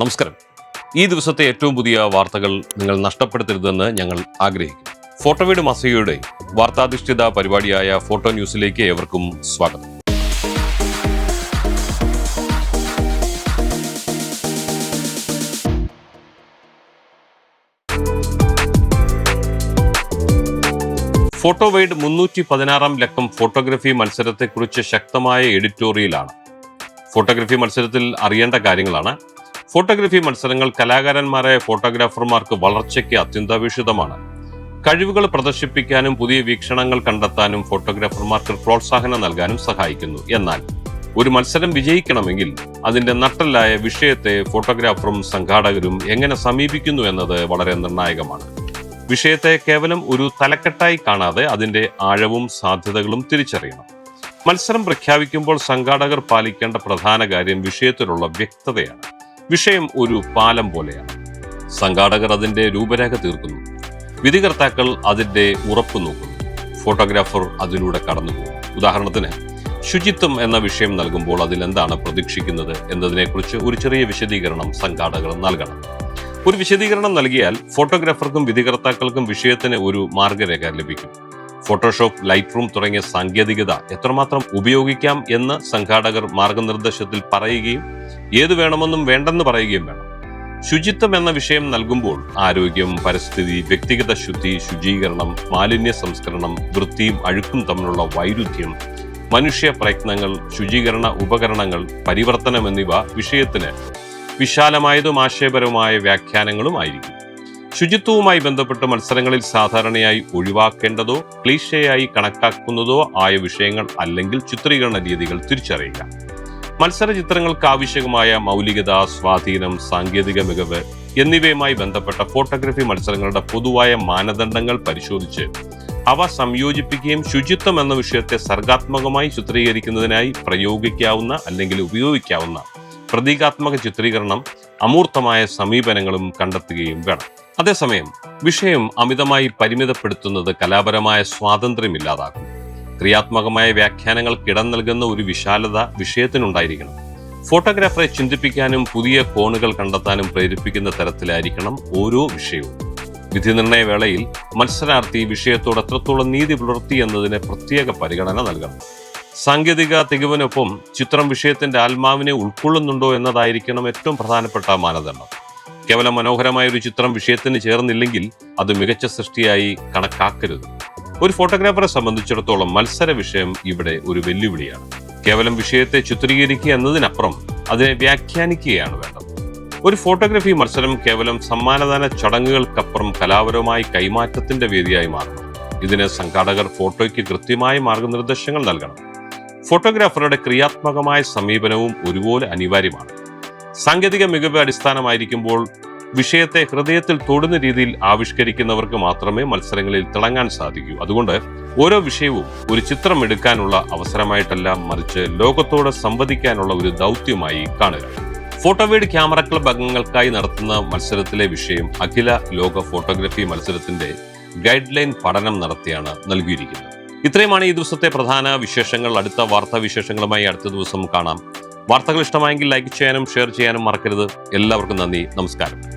നമസ്കാരം. ഈ ദിവസത്തെ ഏറ്റവും പുതിയ വാർത്തകൾ നിങ്ങൾ നഷ്ടപ്പെടുത്തരുതെന്ന് ഞങ്ങൾ ആഗ്രഹിക്കുന്നു. ഫോട്ടോവീട് മാസികയുടെ വാർത്താധിഷ്ഠിത പരിപാടിയായ ഫോട്ടോ ന്യൂസിലേക്ക് ഏവർക്കും സ്വാഗതം. ഫോട്ടോ വൈഡ് മുന്നൂറ്റി പതിനാറാം ലക്കം ഫോട്ടോഗ്രഫി മത്സരത്തെക്കുറിച്ച് ശക്തമായ എഡിറ്റോറിയലാണ്. ഫോട്ടോഗ്രഫി മത്സരത്തിൽ അറിയേണ്ട കാര്യങ്ങളാണ് ഫോട്ടോഗ്രഫി മത്സരങ്ങൾ കലാകാരന്മാരായ ഫോട്ടോഗ്രാഫർമാർക്ക് വളർച്ചയ്ക്ക് അത്യന്താപേക്ഷിതമാണ്. കഴിവുകൾ പ്രദർശിപ്പിക്കാനും പുതിയ വീക്ഷണങ്ങൾ കണ്ടെത്താനും ഫോട്ടോഗ്രാഫർമാർക്ക് പ്രോത്സാഹനം നൽകാനും സഹായിക്കുന്നു. എന്നാൽ ഒരു മത്സരം വിജയിക്കണമെങ്കിൽ അതിന്റെ നട്ടല്ലായ വിഷയത്തെ ഫോട്ടോഗ്രാഫറും സംഘാടകരും എങ്ങനെ സമീപിക്കുന്നു എന്നത് വളരെ നിർണായകമാണ്. വിഷയത്തെ കേവലം ഒരു തലക്കെട്ടായി കാണാതെ അതിന്റെ ആഴവും സാധ്യതകളും തിരിച്ചറിയണം. മത്സരം പ്രഖ്യാപിക്കുമ്പോൾ സംഘാടകർ പാലിക്കേണ്ട പ്രധാന കാര്യം വിഷയത്തിലുള്ള വ്യക്തതയാണ്. വിഷയം ഒരു പാലം പോലെയാണ്. സംഘാടകർ അതിന്റെ രൂപരേഖ തീർക്കുന്നു. വിധികർത്താക്കൾ അതിന്റെ ഉറപ്പ് നോക്കുന്നു. ഫോട്ടോഗ്രാഫർ അതിലൂടെ കടന്നുപോകും ഉദാഹരണത്തിന് ശുചിത്വം എന്ന വിഷയം നൽകുമ്പോൾ അതിൽ എന്താണ് പ്രതീക്ഷിക്കുന്നത് എന്നതിനെക്കുറിച്ച് ഒരു ചെറിയ വിശദീകരണം സംഘാടകർ നൽകണം. ഒരു വിശദീകരണം നൽകിയാൽ ഫോട്ടോഗ്രാഫർക്കും വിധികർത്താക്കൾക്കും വിഷയത്തിന് ഒരു മാർഗരേഖ ലഭിക്കും. ഫോട്ടോഷോപ്പ് ലൈറ്റ് റൂം തുടങ്ങിയ സാങ്കേതികത എത്രമാത്രം ഉപയോഗിക്കാം എന്ന് സംഘാടകർ മാർഗനിർദ്ദേശത്തിൽ പറയുകയും ഏത് വേണമെന്നും വേണ്ടെന്ന് പറയുകയും വേണം. ശുചിത്വം എന്ന വിഷയം നൽകുമ്പോൾ ആരോഗ്യം പരിസ്ഥിതി വ്യക്തിഗത ശുദ്ധി ശുചീകരണം മാലിന്യ സംസ്കരണം വൃത്തിയും അഴുക്കും തമ്മിലുള്ള വൈരുദ്ധ്യം മനുഷ്യ പ്രയത്നങ്ങൾ ശുചീകരണ ഉപകരണങ്ങൾ പരിവർത്തനം എന്നിവ വിഷയത്തിന് വിശാലമായതും ആശയപരവുമായ വ്യാഖ്യാനങ്ങളും ആയിരിക്കും. ശുചിത്വവുമായി ബന്ധപ്പെട്ട് മത്സരങ്ങളിൽ സാധാരണയായി ഒഴിവാക്കേണ്ടതോ ക്ലീഷയായി കണക്കാക്കുന്നതോ ആയ വിഷയങ്ങൾ അല്ലെങ്കിൽ ചിത്രീകരണ രീതികൾ തിരിച്ചറിയുക. മത്സര ചിത്രങ്ങൾക്ക് ആവശ്യമായ മൗലികത സ്വാധീനം സാങ്കേതിക മികവ് എന്നിവയുമായി ബന്ധപ്പെട്ട ഫോട്ടോഗ്രഫി മത്സരങ്ങളുടെ പൊതുവായ മാനദണ്ഡങ്ങൾ പരിശോധിച്ച് അവ സംയോജിപ്പിക്കുകയും ശുചിത്വം എന്ന വിഷയത്തെ സർഗാത്മകമായി ചിത്രീകരിക്കുന്നതിനായി പ്രയോഗിക്കാവുന്ന അല്ലെങ്കിൽ ഉപയോഗിക്കാവുന്ന പ്രതീകാത്മക ചിത്രീകരണം അമൂർത്തമായ സമീപനങ്ങളും കണ്ടെത്തുകയും വേണം. അതേസമയം വിഷയം അമിതമായി പരിമിതപ്പെടുത്തുന്നത് കലാപരമായ സ്വാതന്ത്ര്യം ഇല്ലാതാക്കും ക്രിയാത്മകമായ വ്യാഖ്യാനങ്ങൾക്ക് ഇടം നൽകുന്ന ഒരു വിശാലത വിഷയത്തിനുണ്ടായിരിക്കണം. ഫോട്ടോഗ്രാഫറെ ചിന്തിപ്പിക്കാനും പുതിയ കോണുകൾ കണ്ടെത്താനും പ്രേരിപ്പിക്കുന്ന തരത്തിലായിരിക്കണം ഓരോ വിഷയവും. വിധി നിർണയ വേളയിൽ മത്സരാർത്ഥി വിഷയത്തോട് എത്രത്തോളം നീതി പുലർത്തി എന്നതിന് പ്രത്യേക പരിഗണന നൽകണം. സാങ്കേതിക തികവിനൊപ്പം ചിത്രം വിഷയത്തിന്റെ ആത്മാവിനെ ഉൾക്കൊള്ളുന്നുണ്ടോ എന്നതായിരിക്കണം ഏറ്റവും പ്രധാനപ്പെട്ട മാനദണ്ഡം. കേവലം മനോഹരമായ ഒരു ചിത്രം വിഷയത്തിന് ചേർന്നില്ലെങ്കിൽ അത് മികച്ച സൃഷ്ടിയായി കണക്കാക്കരുത്. ഒരു ഫോട്ടോഗ്രാഫറെ സംബന്ധിച്ചിടത്തോളം മത്സര വിഷയം ഇവിടെ ഒരു വെല്ലുവിളിയാണ്. കേവലം വിഷയത്തെ ചിത്രീകരിക്കുക എന്നതിനപ്പുറം അതിനെ വ്യാഖ്യാനിക്കുകയാണ് വേണ്ടത്. ഒരു ഫോട്ടോഗ്രാഫി മത്സരം കേവലം സമ്മാനദാന ചടങ്ങുകൾക്കപ്പുറം കലാപരമായി കൈമാറ്റത്തിന്റെ വേദിയായി മാറണം. ഇതിന് സംഘാടകർ ഫോട്ടോയ്ക്ക് കൃത്യമായ മാർഗനിർദ്ദേശങ്ങൾ നൽകണം. ഫോട്ടോഗ്രാഫറുടെ ക്രിയാത്മകമായ സമീപനവും ഒരുപോലെ അനിവാര്യമാണ്. സാങ്കേതിക മികവ് അടിസ്ഥാനമായിരിക്കുമ്പോൾ വിഷയത്തെ ഹൃദയത്തിൽ തൊടുന്ന രീതിയിൽ ആവിഷ്കരിക്കുന്നവർക്ക് മാത്രമേ മത്സരങ്ങളിൽ തിളങ്ങാൻ സാധിക്കൂ. അതുകൊണ്ട് ഓരോ വിഷയവും ഒരു ചിത്രം എടുക്കാനുള്ള അവസരമായിട്ടല്ല മറിച്ച് ലോകത്തോട് സംവദിക്കാനുള്ള ഒരു ദൗത്യമായി കാണുക. ഫോട്ടോവേഡ് ക്യാമറ ക്ലബ് അംഗങ്ങൾക്കായി നടത്തുന്ന മത്സരത്തിലെ വിഷയം അഖില ലോക ഫോട്ടോഗ്രഫി മത്സരത്തിന്റെ ഗൈഡ് ലൈൻ പഠനം നടത്തിയാണ് നൽകിയിരിക്കുന്നത്. ഇത്രയുമാണ് ഈ ദിവസത്തെ പ്രധാന വിശേഷങ്ങൾ. അടുത്ത വാർത്താ വിശേഷങ്ങളുമായി അടുത്ത ദിവസം കാണാം. വാർത്തകൾ ഇഷ്ടമായെങ്കിൽ ലൈക്ക് ചെയ്യാനും ഷെയർ ചെയ്യാനും മറക്കരുത്. എല്ലാവർക്കും നന്ദി. നമസ്കാരം.